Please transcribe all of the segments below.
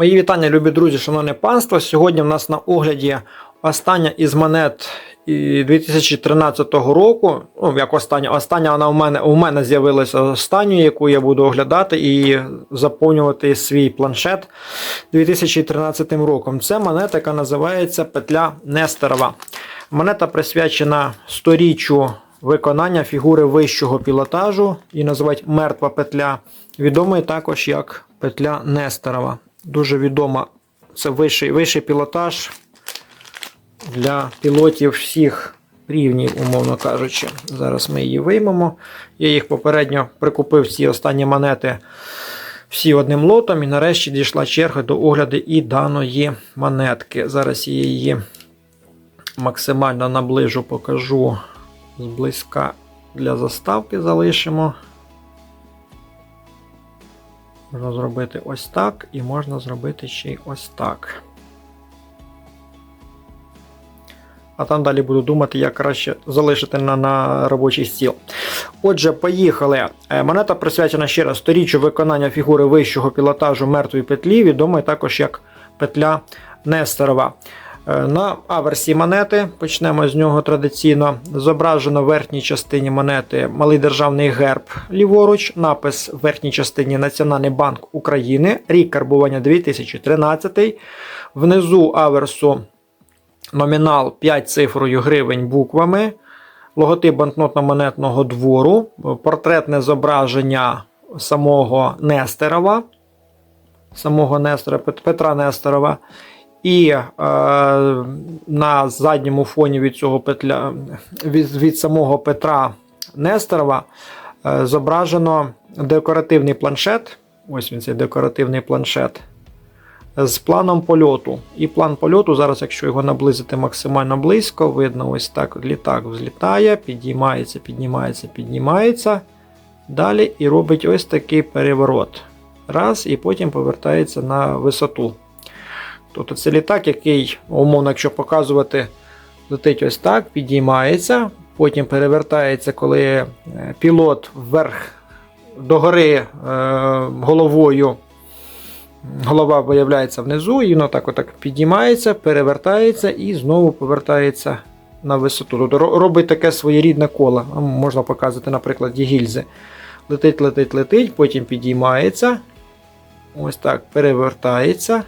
Мої вітання, любі друзі, шановне панство. Сьогодні в нас на огляді остання із монет 2013 року. Ну, як остання, остання вона у мене у мене з'явилася останньою, яку я буду оглядати і заповнювати свій планшет 2013 роком. Це монета, яка називається Петля Нестерова. Монета присвячена сторіччю виконання фігури вищого пілотажу і називають мертва петля. Відомий також як петля Нестерова. Дуже відома. Це вищий, вищий пілотаж для пілотів всіх рівнів, умовно кажучи. Зараз ми її виймемо. Я їх попередньо прикупив ці останні монети всі одним лотом. І нарешті дійшла черга до огляду і даної монетки. Зараз я її максимально наближу, покажу зблизька для заставки залишимо. Можна зробити ось так, і можна зробити ще й ось так. А там далі буду думати, як краще залишити на, на робочий стіл. Отже, поїхали. Е, Монета присвячена ще раз сторіччю виконання фігури вищого пілотажу мертвої петлі, відомої також як петля Нестерова. Е, На аверсі монети, почнемо з нього традиційно. Зображено в верхній частині монети малий державний герб ліворуч, напис в верхній частині Національний банк України, рік карбування 2013. Внизу аверсу номінал 5 цифрою гривень буквами, логотип банкнотно-монетного двору, портретне зображення самого Нестерова, самого Нестора, Пет- Петра Нестерова. І е, на задньому фоні від цього петля, від, від самого Петра Нестерова е, зображено декоративний планшет. Ось він цей декоративний планшет з планом польоту. І план польоту, зараз, якщо його наблизити максимально близько, видно, ось так літак взлітає, підіймається, піднімається, піднімається. Далі і робить ось такий переворот. Раз, і потім повертається на висоту. Тобто це літак, який, умовно, якщо показувати, летить ось так, підіймається, потім перевертається, коли е, пілот вверх догори е, головою. Голова виявляється внизу, і воно так отак підіймається, перевертається і знову повертається на висоту. Тобто робить таке своєрідне коло. Можна показати, наприклад, гільзи. Летить, летить, летить, потім підіймається. Ось так, перевертається.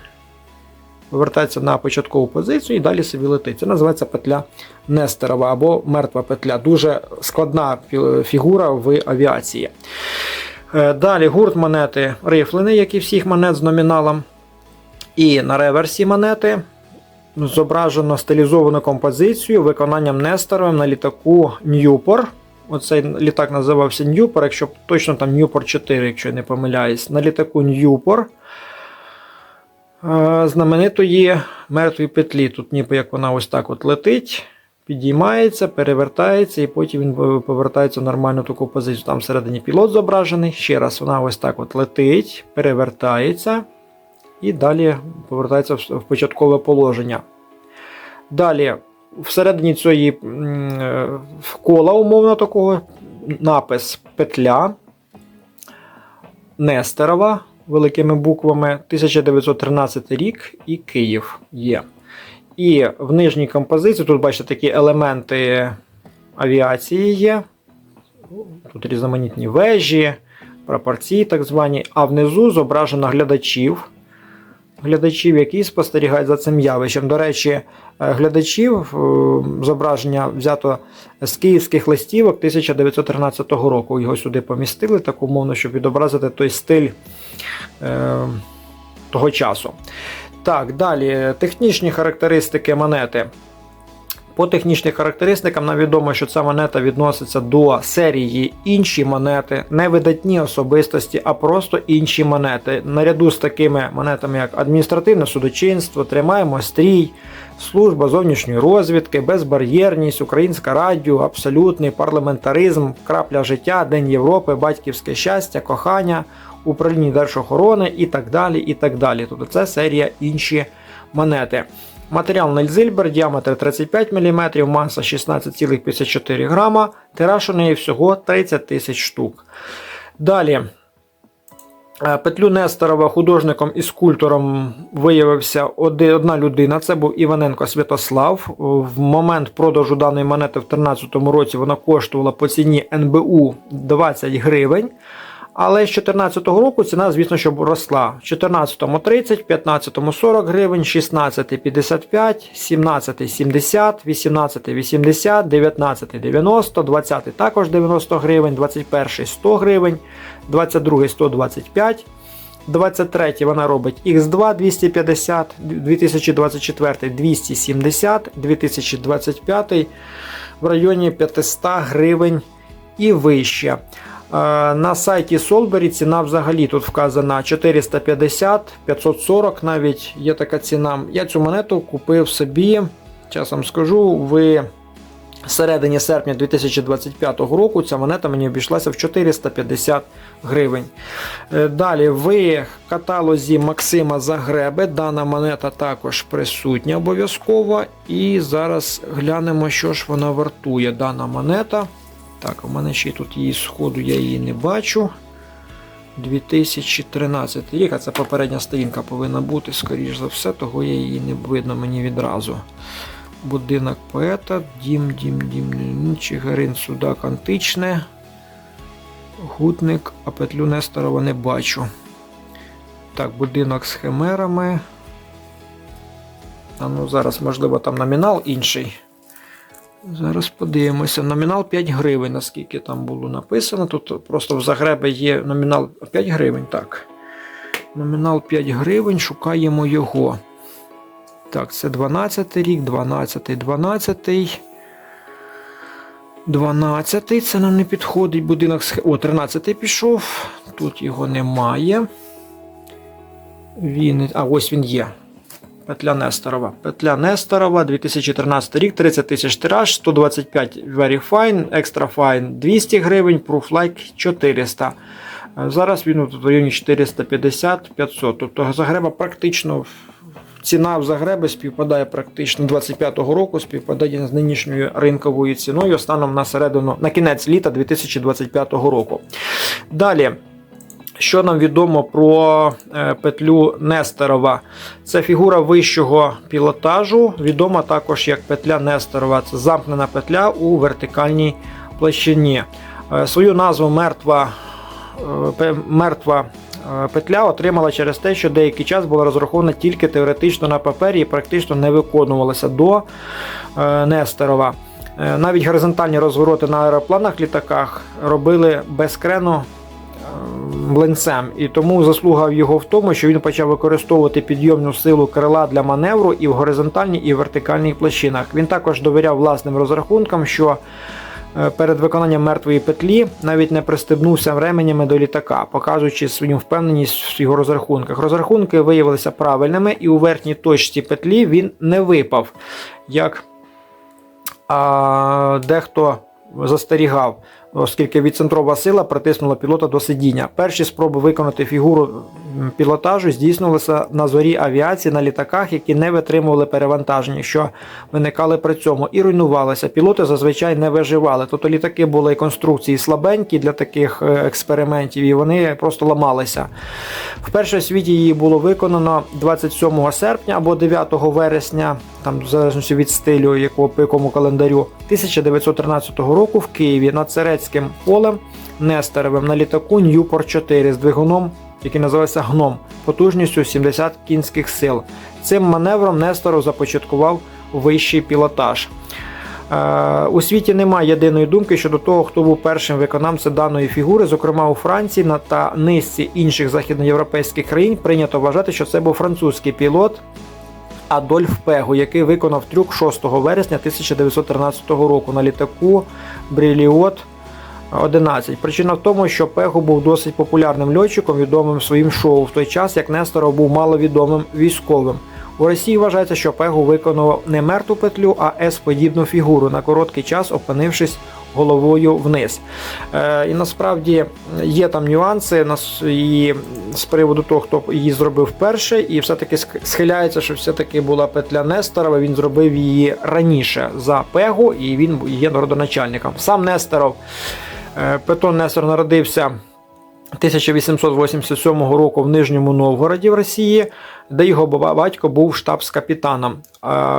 Повертається на початкову позицію і далі собі летить. Це називається петля Нестерова або мертва петля. Дуже складна фігура в авіації. Е, Далі гурт монети рифлений, як і всіх монет з номіналом. І на реверсі монети зображено стилізовану композицію виконанням Нестеровим на літаку Ньюпор. Оцей літак називався Ньюпор, якщо точно там Ньюпор 4, якщо я не помиляюсь. На літаку Ньюпор знаменитої мертвої петлі. Тут ніби як вона ось так от летить, підіймається, перевертається, і потім він повертається в нормальну таку позицію. Там всередині пілот зображений. Ще раз вона ось так от летить, перевертається і далі повертається в початкове положення. Далі, всередині цієї е, кола, умовно такого, напис петля Нестерова великими буквами 1913 рік і Київ є. І в нижній композиції тут бачите такі елементи авіації є. Тут різноманітні вежі, прапорці так звані, а внизу зображено глядачів. Глядачів, які спостерігають за цим явищем. До речі, е, глядачів е, зображення взято з київських листівок 1913 року. Його сюди помістили, так умовно, щоб відобразити той стиль е, того часу. Так, далі технічні характеристики монети. По технічним характеристикам нам відомо, що ця монета відноситься до серії інші монети, не видатні особистості, а просто інші монети. Наряду з такими монетами, як адміністративне судочинство, тримаємо стрій, служба зовнішньої розвідки, безбар'єрність, українська радіо, абсолютний парламентаризм, крапля життя, День Європи, батьківське щастя, кохання, управління держохорони і так далі. і так далі. Тобто це серія інші монети. Матеріал Нельзильбер, діаметр 35 мм, маса 16,54 грама, тираж у неї всього 30 тисяч штук. Далі Е, Петлю Несторова художником і скульптором виявився одна людина. Це був Іваненко Святослав. В момент продажу даної монети в 2013 році вона коштувала по ціні НБУ 20 гривень. Але з 2014 року ціна, звісно, що росла. В 2014 30, 15 40 гривень, 16 55, 17 70, 18 80, 19 90, 20 також 90 гривень, 21 100 гривень, 22 125. 23 вона робить X2 250, 2024 270, 2025 в районі 500 гривень і вище. Е, На сайті Solberry ціна взагалі тут вказана 450, 540 навіть є така ціна. Я цю монету купив собі, часом скажу, в середині серпня 2025 року ця монета мені обійшлася в 450 гривень. Е, Далі в каталозі Максима Загреби дана монета також присутня обов'язково. І зараз глянемо, що ж вона вартує. Дана монета. Так, у мене ще тут її сходу, я її не бачу. 2013 рік, а це попередня сторінка повинна бути, скоріш за все, того я її не видно мені відразу. Будинок поета, дім, дім, дім, Чигарин, Судак, Античне. Гутник, а петлю Несторова не бачу. Так, будинок з химерами. А ну зараз, можливо, там номінал інший. Зараз подивимося. Номінал 5 гривень, наскільки там було написано. Тут просто в Загребі є номінал 5 гривень. Так. Номінал 5 гривень, шукаємо його. Так, це 12 рік, 12, 12. 12 це нам не підходить. Будинок. О, 13 пішов. Тут його немає. Він. А, ось він є. Петля Несторова. Петля Несторова, 2013 рік, 30 тисяч тираж, 125 Very Fine, Extra Fine 200 гривень, Proof Like 400. Е, Зараз він в районі 450-500. Тобто Загреба практично ціна в Загреби співпадає практично 25-го року, співпадає з нинішньою ринковою ціною станом на середину на кінець літа 2025 року. Далі. Що нам відомо про е, петлю Несторова? Це фігура вищого пілотажу, відома також як петля Несторова. Це замкнена петля у вертикальній площині. Е, Свою назву мертва, е, мертва петля отримала через те, що деякий час була розрахована тільки теоретично на папері і практично не виконувалася до Несторова. Е, Навіть горизонтальні розвороти на аеропланах літаках робили без крену млинцем, і тому заслуга його в тому, що він почав використовувати підйомну силу крила для маневру і в горизонтальній, і в вертикальній площинах. Він також довіряв власним розрахункам, що е, перед виконанням мертвої петлі навіть не пристебнувся ременями до літака, показуючи свою впевненість в його розрахунках. Розрахунки виявилися правильними, і у верхній точці петлі він не випав, як а, дехто застерігав, оскільки відцентрова сила притиснула пілота до сидіння. Перші спроби виконати фігуру пілотажу здійснювалися на зорі авіації на літаках, які не витримували перевантаження, що виникали при цьому, і руйнувалися. Пілоти зазвичай не виживали. Тобто літаки були конструкції слабенькі для таких е, експериментів, і вони просто ламалися. Вперше в світі її було виконано 27 серпня або 9 вересня, там в залежності від стилю, якого по якому календарю, 1913 року в Києві на над Церецьким полем Нестеровим на літаку Ньюпорт 4 з двигуном, який називається Гном, потужністю 70 кінських сил. Цим маневром Несторов започаткував вищий пілотаж. Е, У світі немає єдиної думки щодо того, хто був першим виконавцем даної фігури. Зокрема, у Франції та низці інших західноєвропейських країн прийнято вважати, що це був французький пілот Адольф Пего, який виконав трюк 6 вересня 1913 року на літаку Бріліот 11. Причина в тому, що Пего був досить популярним льотчиком, відомим своїм шоу, в той час як Несторов був маловідомим військовим. У Росії вважається, що Пего виконував не мертву петлю, а С-подібну фігуру, на короткий час опинившись головою вниз. Е, і насправді є там нюанси і з приводу того, хто її зробив перше, і все-таки схиляється, що все-таки була петля Несторова. Він зробив її раніше за Пегу, і він є родоначальником. Сам Несторов, Петон Нестор народився 1887 року в Нижньому Новгороді в Росії, де його батько був штабс-капітаном,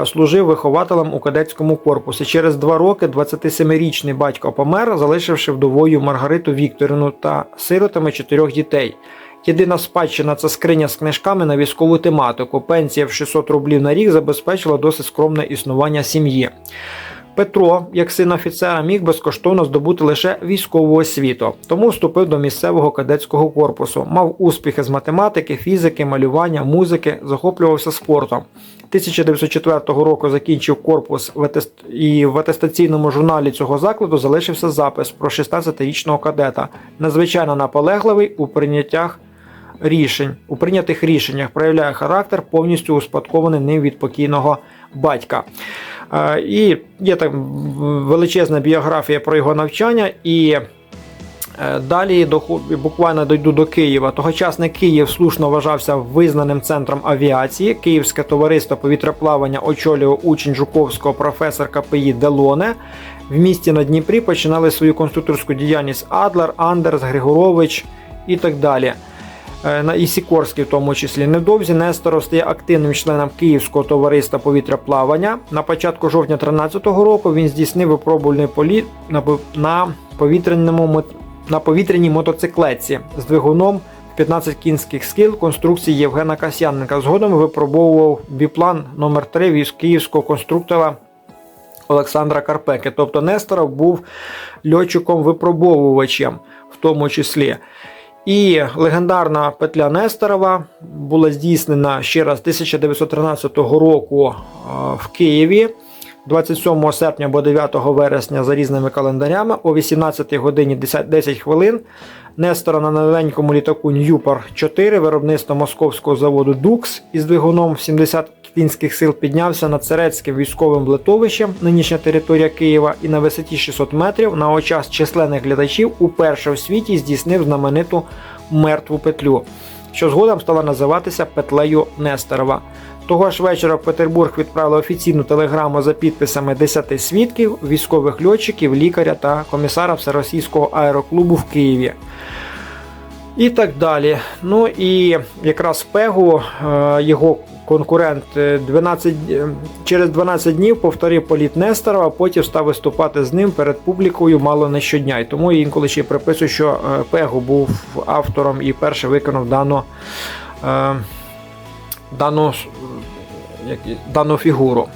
служив вихователем у кадетському корпусі. Через два роки 27-річний батько помер, залишивши вдовою Маргариту Вікторівну та сиротами чотирьох дітей. Єдина спадщина це скриня з книжками на військову тематику. Пенсія в 600 рублів на рік забезпечила досить скромне існування сім'ї. Петро, як син офіцера, міг безкоштовно здобути лише військову освіту, тому вступив до місцевого кадетського корпусу. Мав успіхи з математики, фізики, малювання, музики, захоплювався спортом. 1904 року закінчив корпус в атест- і в атестаційному журналі цього закладу залишився запис про 16-річного кадета, надзвичайно наполегливий у прийняттях рішень, у прийнятих рішеннях проявляє характер, повністю успадкований ним від покійного батька. Е, І є так величезна біографія про його навчання. І е, далі буквально дойду до Києва. Тогочасний Київ слушно вважався визнаним центром авіації. Київське товариство повітроплавання очолював учень Жуковського професор КПІ Делоне. В місті на Дніпрі починали свою конструкторську діяльність Адлер, Андерс, Григорович і так далі. Е, на- Сікорський в тому числі. Невдовзі Несторов стає активним членом Київського товариства повітряплавання. На початку жовтня 2013 року він здійснив випробувальний політ на, повітряному, на повітряній мотоциклетці з двигуном 15 кінських сил конструкції Євгена Касьяненка. Згодом випробовував біплан номер 3 від київського конструктора Олександра Карпеки. Тобто Несторов був льотчиком-випробовувачем в тому числі. І легендарна петля Несторова була здійснена ще раз 1913 року е, в Києві. 27 серпня або 9 вересня за різними календарями о 18 годині 10 10 хвилин Нестора на новенькому літаку Ньюпор 4 виробництва московського заводу Дукс із двигуном в 70 кінських сил піднявся над Церецьким військовим литовищем, нинішня територія Києва, і на висоті 600 метрів на очах численних глядачів уперше в світі здійснив знамениту мертву петлю, що згодом стала називатися петлею Несторова. Того ж вечора в Петербург відправили офіційну телеграму за підписами 10 свідків, військових льотчиків, лікаря та комісара Всеросійського аероклубу в Києві. І так далі. Ну і якраз Пегу, е, його конкурент, е, 12, е, через 12 днів повторив політ Несторова, а потім став виступати з ним перед публікою мало не щодня. І тому інколи ще приписую, що е, Пегу був автором і перший виконав дану, е, дану, дану фігуру.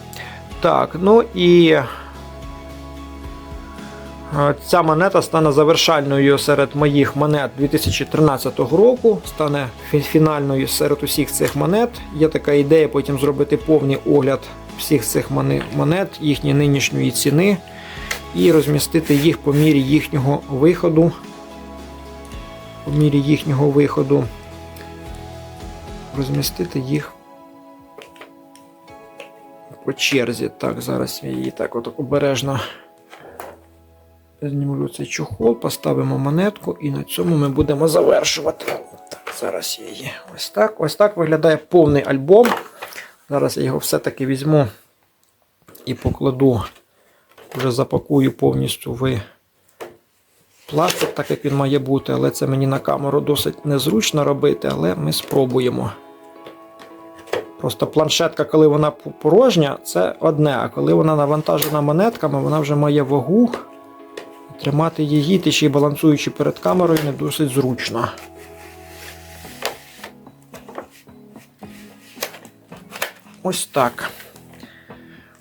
Так, ну і Е, Ця монета стане завершальною серед моїх монет 2013 року, стане фінальною серед усіх цих монет. Є така ідея потім зробити повний огляд всіх цих монет, їхньої нинішньої ціни і розмістити їх по мірі їхнього виходу. По мірі їхнього виходу. Розмістити їх по черзі. Так, зараз я її так от обережно знімлю цей чохол, поставимо монетку і на цьому ми будемо завершувати. Так, зараз я її ось так. Ось так виглядає повний альбом. Зараз я його все-таки візьму і покладу, вже запакую повністю в пластик, так як він має бути, але це мені на камеру досить незручно робити, але ми спробуємо. Просто планшетка, коли вона порожня, це одне, а коли вона навантажена монетками, вона вже має вагу. Тримати її, ти ще й балансуючи перед камерою, не досить зручно. Ось так.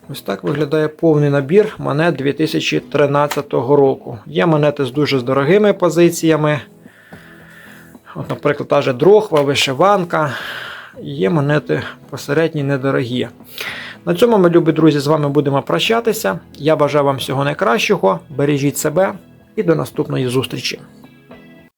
Ось так виглядає повний набір монет 2013 року. Є монети з дуже дорогими позиціями. От, наприклад, та же дрохва, вишиванка. Є монети посередні, недорогі. На цьому ми, любі друзі, з вами будемо прощатися. Я бажаю вам всього найкращого. Бережіть себе і до наступної зустрічі.